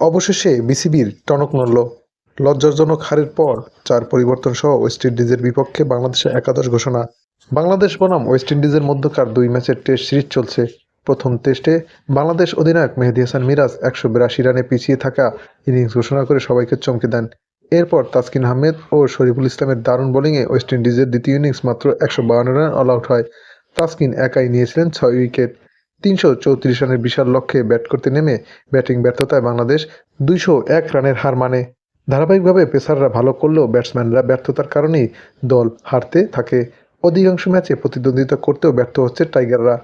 অবশেষে বিসিবির টনক নড়ল। লজ্জাজনক হারের পর চার পরিবর্তন সহ ওয়েস্ট ইন্ডিজের বিপক্ষে বাংলাদেশের একাদশ ঘোষণা। বাংলাদেশ বনাম ওয়েস্ট ইন্ডিজের মধ্যকার দুই ম্যাচের টেস্ট সিরিজ চলছে। প্রথম টেস্টে বাংলাদেশ অধিনায়ক মেহেদী হাসান মিরাজ একশো বিরাশি রানে পিছিয়ে থাকা ইনিংস ঘোষণা করে সবাইকে চমকে দেন। এরপর তাসকিন আহমেদ ও শরীফুল ইসলামের দারুণ বোলিংয়ে ওয়েস্ট ইন্ডিজের দ্বিতীয় ইনিংস মাত্র একশো বাউন্ন রান অল আউট হয়। তাসকিন একাই নিয়েছিলেন ছয় উইকেট। তিনশো চৌত্রিশ রানের বিশাল লক্ষ্যে ব্যাট করতে নেমে ব্যাটিং ব্যর্থতায় বাংলাদেশ দুইশো এক রানের হার মানে। ধারাবাহিকভাবে পেসাররা ভালো করলেও ব্যাটসম্যানরা ব্যর্থতার কারণেই দল হারতে থাকে। অধিকাংশ ম্যাচে প্রতিদ্বন্দ্বিতা করতেও ব্যর্থ হচ্ছে টাইগাররা।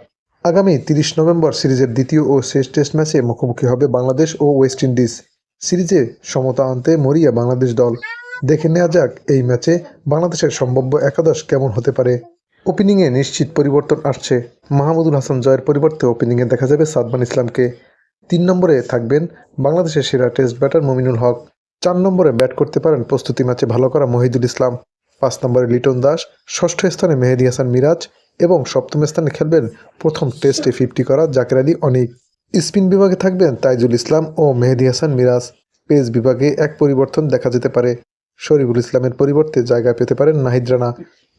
আগামী তিরিশ নভেম্বর সিরিজের দ্বিতীয় ও শেষ টেস্ট ম্যাচে মুখোমুখি হবে বাংলাদেশ ও ওয়েস্ট ইন্ডিজ। সিরিজে সমতা আনতে মরিয়া বাংলাদেশ দল। দেখে নেওয়া যাক এই ম্যাচে বাংলাদেশের সম্ভাব্য একাদশ কেমন হতে পারে। ওপেনিংয়ে নিশ্চিত পরিবর্তন আসছে। মাহমুদুল হাসান জয়ের পরিবর্তে ওপেনিংয়ে দেখা যাবে সাদমান ইসলামকে। তিন নম্বরে থাকবেন বাংলাদেশের সেরা টেস্ট ব্যাটার মমিনুল হক। চার নম্বরে ব্যাট করতে পারেন প্রস্তুতি ম্যাচে ভালো করা মহিদুল ইসলাম। পাঁচ নম্বরে লিটন দাস, ষষ্ঠ স্থানে মেহেদি হাসান মিরাজ এবং সপ্তম স্থানে খেলবেন প্রথম টেস্টে ফিফটি করা জাকের আলী অনিক। স্পিন বিভাগে থাকবেন তাইজুল ইসলাম ও মেহেদি হাসান মিরাজ। পেস বিভাগে এক পরিবর্তন দেখা যেতে পারে। শরীফুল ইসলামের পরিবর্তে জায়গা পেতে পারেন নাহিদ রানা।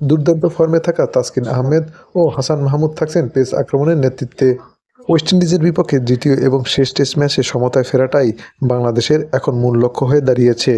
দুর্দান্ত ফর্মে থাকা তাসকিন আহমেদ ও হাসান মাহমুদ থাকছেন পেস আক্রমণের নেতৃত্বে। ওয়েস্ট ইন্ডিজের বিপক্ষে দ্বিতীয় এবং শেষ টেস্ট ম্যাচে সমতায় ফেরাটাই বাংলাদেশের এখন মূল লক্ষ্য হয়ে দাঁড়িয়েছে।